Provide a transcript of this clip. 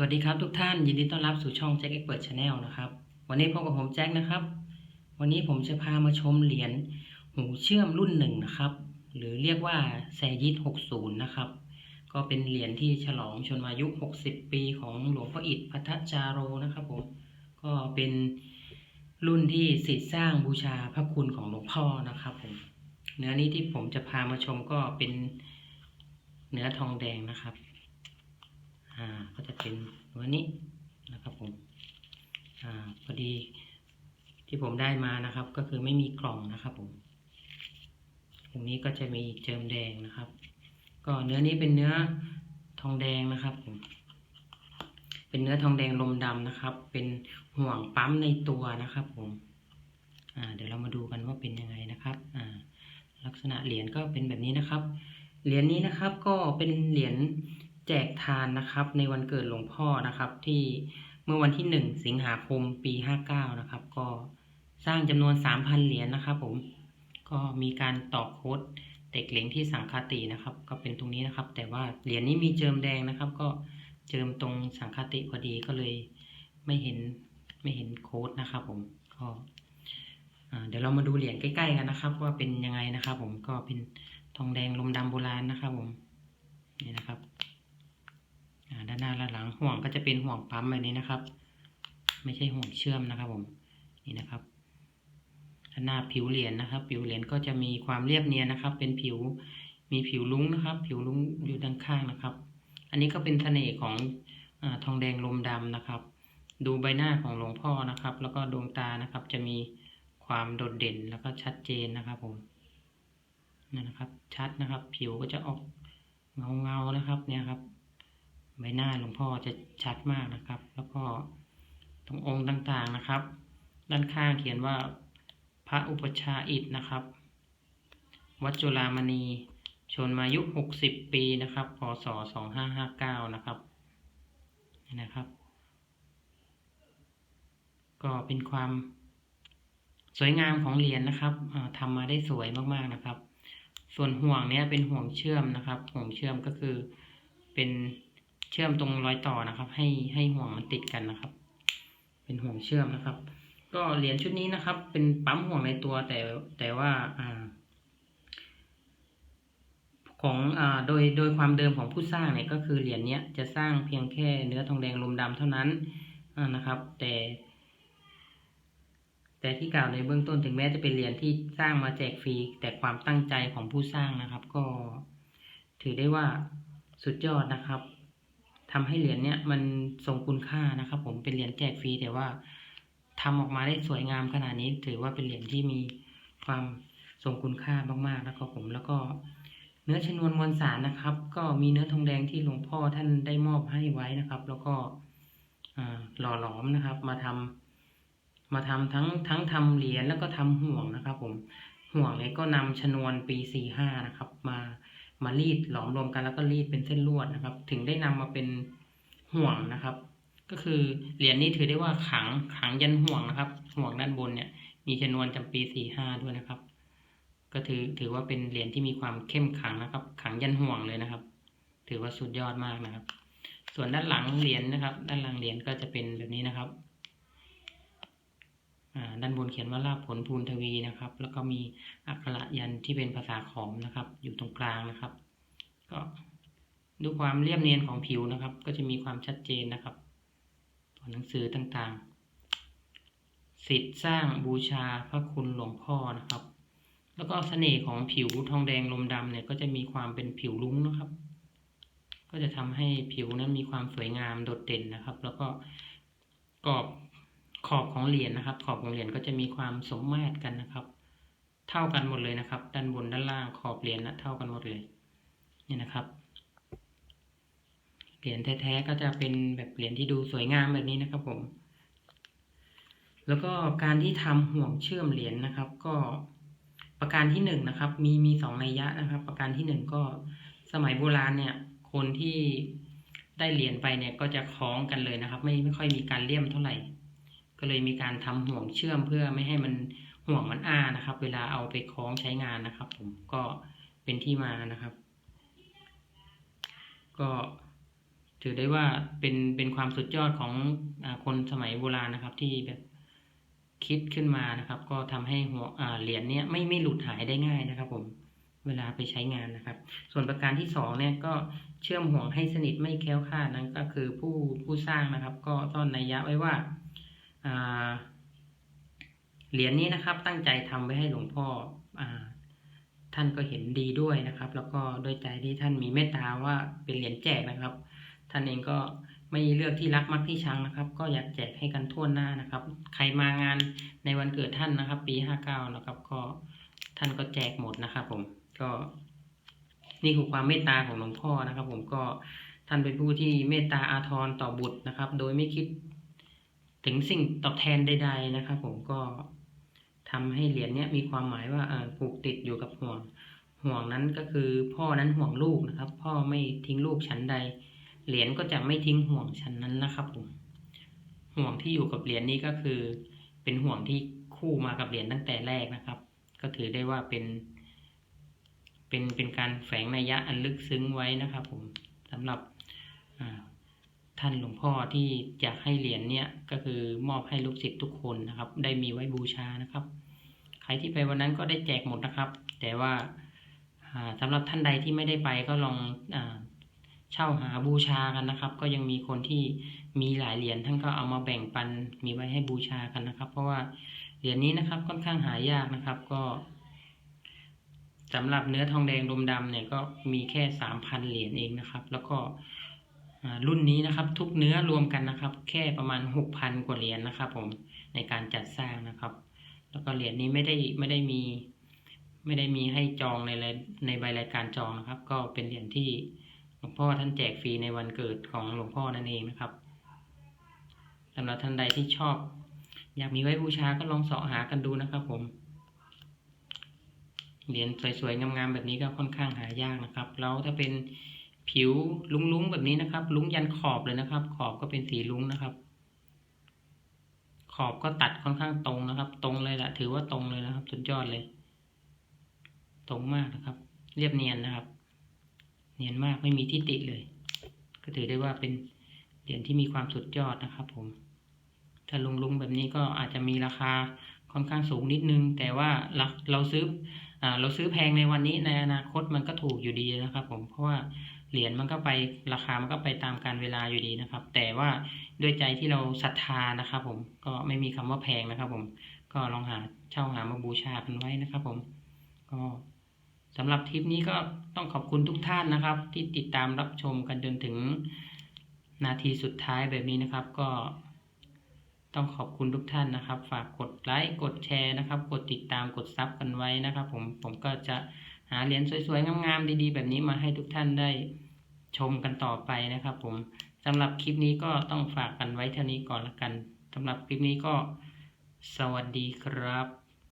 สวัสดีครับทุกท่านยินดีต้อนรับสู่ช่องแจ็คเอ็กเปิดชาแนลนะครับ วันนี้พบกับผมแจ็คนะครับ วันนี้ผมจะพามาชมเหรียญหูเชื่อมรุ่นหนึ่งนะครับ หรือเรียกว่าแซยิด60 นะครับ ก็เป็นเหรียญที่ฉลองชนมายุ 60 ปีของหลวงพ่ออิฐพัทจาโรนะครับผมก็เป็นรุ่นที่สิทธิ์สร้างบูชาพระคุณของหลวงพ่อนะครับผมเนื้อนี้ที่ผมจะพามาชมก็เป็นเนื้อทองแดงนะครับ ก็จะเป็นตัวนี้นะครับผมอ่าพอดีที่ผมได้มานะครับ ก็คือไม่มีกล่องนะครับผมตรงนี้ก็จะมีเจิมแดงนะครับ ก็เนื้อนี้เป็นเนื้อทองแดงนะครับผมเป็นเนื้อทองแดงลมดำนะครับ เป็นห่วงปั๊มในตัวนะครับผมอ่าเดี๋ยวเรามาดูกันว่าเป็นยังไงนะครับอ่าลักษณะเหรียญก็เป็นแบบนี้นะครับ เหรียญนี้นะครับก็เป็นเหรียญ แจกทานนะครับ ในวันเกิดหลวงพ่อนะครับ ที่เมื่อวันที่ 1 สิงหาคมปี 59 นะครับ ก็สร้างจำนวน 3,000 เหรียญนะครับ ผมก็มีการต่อโค้ดเด็กเหลงที่สังคาตินะครับ ก็เป็นตรงนี้นะครับ แต่ว่าเหรียญนี้มีเจิมแดงนะครับ ก็เจิมตรงสังคาติพอดีก็เลยไม่เห็นไม่เห็นโค้ดนะครับ ผมก็เดี๋ยวเรามาดูเหรียญใกล้ๆกันนะครับ ว่าเป็นยังไงนะครับ ผมก็เป็นทองแดงลมดำโบราณนะครับ ผมนี่นะครับ ด้านหน้าและหลังห่วงก็จะเป็นห่วงปั๊มแบบนี้นะครับ ไม่ใช่ห่วงเชื่อมนะครับผมนี่นะครับด้านหน้าผิวเหรียญนะครับ ผิวเหรียญก็จะมีความเรียบเนียนนะครับ เป็นผิวมีผิวลุ้งนะครับ ผิวลุ้งอยู่ด้านข้างนะครับ อันนี้ก็เป็นเสน่ห์ของอทองแดงลมดำนะครับ ดูใบหน้าของหลวงพ่อนะครับ แล้วก็ดวงตานะครับ จะมีความโดดเด่นแล้วก็ชัดเจนนะครับผมนี่นะครับ ชัดนะครับ ผิวก็จะออกเงาเงาๆนะครับ เนี่ยครับ ใบหน้าหลวงพ่อจะชัดมากนะครับ แล้วก็ตรงองค์ต่างๆนะครับ ด้านข้างเขียนว่าพระอุปชาอิฐนะครับ วัดจุฬามณีชนมายุ 60 ปีนะครับพศ2559 นะครับนี่นะครับ ก็เป็นความสวยงามของเหรียญนะครับทำมาได้สวยมากๆนะครับ ส่วนห่วงเนี้ยเป็นห่วงเชื่อมนะครับ ห่วงเชื่อมก็คือเป็น เชื่อมตรงรอยต่อนะครับ ให้ให้ห่วงมันติดกันนะครับ เป็นห่วงเชื่อมนะครับ ก็เหรียญชุดนี้นะครับ เป็นปั๊มห่วงในตัวแต่แต่ว่าอ่าของอ่าโดยโดยความเดิมของผู้สร้างเนี่ยก็คือเหรียญเนี้ยจะสร้างเพียงแค่เนื้อทองแดงลมดำเท่านั้นนะครับ แต่ แต่ที่กล่าวในเบื้องต้นถึงแม้จะเป็นเหรียญที่สร้างมาแจกฟรีแต่ความตั้งใจของผู้สร้างนะครับ ก็ถือได้ว่าสุดยอดนะครับ ทำให้เหรียญเนี้ยมันทรงคุณค่านะครับผมเป็นเหรียญแจกฟรีแต่ว่าทำออกมาได้สวยงามขนาดนี้ ถือว่าเป็นเหรียญที่มีความทรงคุณค่ามากๆนะครับผมแล้วก็เนื้อชนวนมวลสารนะครับ ก็มีเนื้อทองแดงที่หลวงพ่อท่านได้มอบให้ไว้นะครับ แล้วก็หล่อหลอมนะครับ มาทำมาทำทั้งทั้งทำเหรียญแล้วก็ทำห่วงนะครับ ผมห่วงเนี่ยก็นำชนวนปีสี่ห้านะครับ มา มารีดหลอมรวมกันแล้วก็รีดเป็นเส้นลวดนะครับ ถึงได้นำมาเป็นห่วงนะครับ ก็คือเหรียญนี้ถือได้ว่าขังขังยันห่วงนะครับ ห่วงด้านบนเนี่ย มีชนวนจำปีสี่ห้าด้วยนะครับ ก็ถือถือว่าเป็นเหรียญที่มีความเข้มขังนะครับ ขังยันห่วงเลยนะครับ ถือว่าสุดยอดมากนะครับ ส่วนด้านหลังเหรียญนะครับ ด้านหลังเหรียญก็จะเป็นแบบนี้นะครับ ด้านบนเขียนว่าลาภผลภูนทวีนะครับ แล้วก็มีอักขระยันที่เป็นภาษาขอมนะครับ อยู่ตรงกลางนะครับ ก็ดูความเรียบเนียนของผิวนะครับ ก็จะมีความชัดเจนนะครับตัวหนังสือต่างๆ สิทธิ์สร้างบูชาพระคุณหลวงพ่อนะครับ แล้วก็เสน่ห์ของผิวทองแดงลมดำเนี่ย ก็จะมีความเป็นผิวลุ้งนะครับ ก็จะทำให้ผิวนั้นมีความสวยงามโดดเด่นนะครับ แล้วก็กรอบ ขอบของเหรียญนะครับ ขอบของเหรียญก็จะมีความสมมาตรกันนะครับ เท่ากันหมดเลยนะครับ ด้านบนด้านล่างขอบเหรียญนะเท่ากันหมดเลยนี่นะครับเหรียญแท้ๆก็จะเป็นแบบเหรียญที่ดูสวยงามแบบนี้นะครับผม แล้วก็การที่ทำห่วงเชื่อมเหรียญนะครับ ก็ประการที่หนึ่งนะครับ มีมีสองนัยยะนะครับ ประการที่หนึ่งก็สมัยโบราณเนี่ย คนที่ได้เหรียญไปเนี่ยก็จะคล้องกันเลยนะครับ ไม่ไม่ค่อยมีการเลี่ยมเท่าไหร่ ก็เลยมีการทำห่วงเชื่อมเพื่อไม่ให้มันห่วงมันอ้านะครับ เวลาเอาไปคล้องใช้งานนะครับ ผมก็เป็นที่มานะครับ ก็ถือได้ว่าเป็นเป็นความสุดยอดของอคนสมัยโบราณนะครับ ที่แบบคิดขึ้นมานะครับ ก็ทำให้หัวอ่าเหรียญเนี้ยไม่ไม่หลุดหายได้ง่ายนะครับ ผมเวลาไปใช้งานนะครับ ส่วนประการที่สองเนี่ยก็เชื่อมห่วงให้สนิทไม่แคล้วคลาดนั้นก็คือผู้ผู้สร้างนะครับ ก็ต้อนนัยยะไว้ว่า เหรียญนี้นะครับตั้งใจทำไว้ให้หลวงพ่ออท่านก็เห็นดีด้วยนะครับ แล้วก็ด้วยใจที่ท่านมีเมตตาว่าเป็นเหรียญแจกนะครับ ท่านเองก็ไม่เลือกที่รักมักที่ชังนะครับ ก็อยากแจกให้กันทั่วหน้านะครับ ใครมางานในวันเกิดท่านนะครับ ปีห้าเก้านะครับ ก็ท่านก็แจกหมดนะครับ ผมก็นี่คือความเมตตาของหลวงพ่อนะครับ ผมก็ท่านเป็นผู้ที่เมตตาอาทรต่อบุตรนะครับ โดยไม่คิด ถึงสิ่งตอบแทนใด ๆ นะครับ ผมก็ทำให้เหรียญเนี้ยมีความหมายว่าผูกติดอยู่กับห่วง ห่วงนั้นก็คือพ่อนั้นห่วงลูกนะครับ พ่อไม่ทิ้งลูกชั้นใด เหรียญก็จะไม่ทิ้งห่วงชั้นนั้นนะครับผมห่วงที่อยู่กับเหรียญนี้ก็คือ เป็นห่วงที่คู่มากับเหรียญตั้งแต่แรกนะครับ ก็ถือได้ว่าเป็น เป็นเป็นการแฝงนัยยะอันลึกซึ้งไว้นะครับ ผมสำหรับ ท่านหลวงพ่อที่อยากให้เหรียญเนี่ยก็คือมอบให้ลูกศิษย์ทุกคนนะครับ ได้มีไว้บูชานะครับ ใครที่ไปวันนั้นก็ได้แจกหมดนะครับ แต่ว่าอ่าสำหรับท่านใดที่ไม่ได้ไปก็ลองอเช่าหาบูชากันนะครับ ก็ยังมีคนที่มีหลายเหรียญท่านก็เอามาแบ่งปันมีไว้ให้บูชากันนะครับ เพราะว่าเหรียญนี้นะครับค่อนข้างหายากนะครับก็สำหรับเนื้อทองแดงดมดำเนี่ยก็มีแค่สามพันเหรียญเองนะครับ แล้วก็ รุ่นนี้นะครับ ทุกเนื้อรวมกันนะครับ แค่ประมาณหกพันกว่าเหรียญนะครับผมในการจัดสร้างนะครับ แล้วก็เหรียญนี้ไม่ได้ไม่ได้มี ไม่ได้มีให้จองในในใบรายการจองนะครับ ก็เป็นเหรียญที่หลวงพ่อท่านแจกฟรีในวันเกิดของหลวงพ่อนั่นเองนะครับสำหรับท่านใดที่ชอบ อยากมีไว้บูชาก็ลองเสาะหากันดูนะครับ ผมเหรียญสวยๆงามๆแบบนี้ก็ค่อนข้างหายากนะครับ แล้วถ้าเป็น ผิวลุ้งๆแบบนี้นะครับ ลุ้งยันขอบเลยนะครับ ขอบก็เป็นสีลุ้งนะครับ ขอบก็ตัดค่อนข้างตรงนะครับ ตรงเลยละถือว่าตรงเลยนะครับ สุดยอดเลย ตรงมากนะครับ เรียบเนียนนะครับ เนียนมากไม่มีที่ติเลย ก็ถือได้ว่าเป็นเหรียญที่มีความสุดยอดนะครับ ผม ถ้าลุงๆแบบนี้ก็อาจจะมีราคาค่อนข้างสูงนิดนึง แต่ว่าเราเราซื้ออเราซื้อแพงในวันนี้ในอนาคตมันก็ถูกอยู่ดีนะครับ ผมเพราะว่า เหรียญมันก็ไปราคามันก็ไปตามการเวลาอยู่ดีนะครับ แต่ว่าด้วยใจที่เราศรัทธานะครับ ผมก็ไม่มีคำว่าแพงนะครับ ผมก็ลองหาเช่าหามาบูชากันไว้นะครับ ผมก็สำหรับทริปนี้ก็ต้องขอบคุณทุกท่านนะครับ ที่ติดตามรับชมกันจนถึงนาทีสุดท้ายแบบนี้นะครับ ก็ต้องขอบคุณทุกท่านนะครับ ฝากกดไลค์กดแชร์นะครับ กดติดตามกดซับกันไว้นะครับ ผมผมก็จะ หาเหรียญสวยๆ งามๆ ดีๆ แบบนี้มาให้ทุกท่านได้ชมกันต่อไปนะครับผมสำหรับคลิปนี้ก็ต้องฝากกันไว้เท่านี้ก่อนละกันสำหรับคลิปนี้ก็สวัสดีครับ